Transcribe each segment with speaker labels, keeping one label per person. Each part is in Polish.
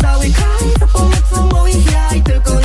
Speaker 1: cały kraj Za pomocą moich jaj tylko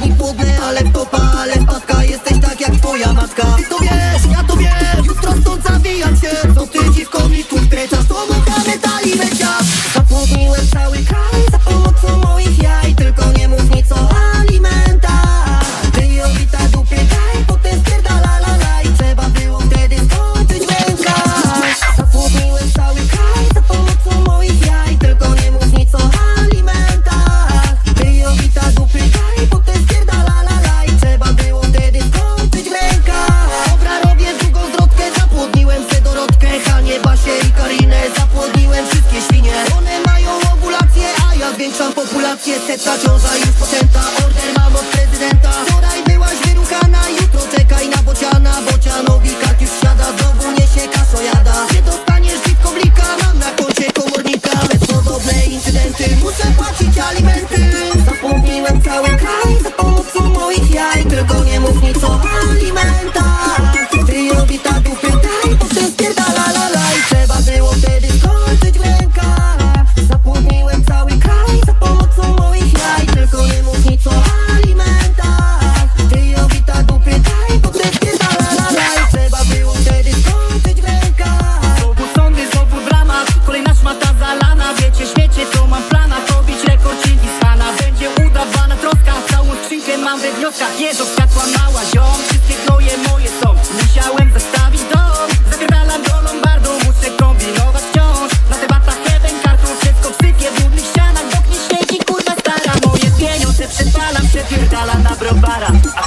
Speaker 1: I'll Populację setna, ciąża impotenta Order mam od prezydenta. Wczoraj byłaś
Speaker 2: w wioskach jeżdżą światła mała ziom. Wszystkie gnoje moje są, musiałem zastawić dom. Zapierdalam do lombardu, muszę kombinować wciąż. Na debatach heaven kartą wszystko sypie w brudnych ścianach. W oknie świeci kurwa stara. Moje pieniądze przepalam, przepierdalam na browara. A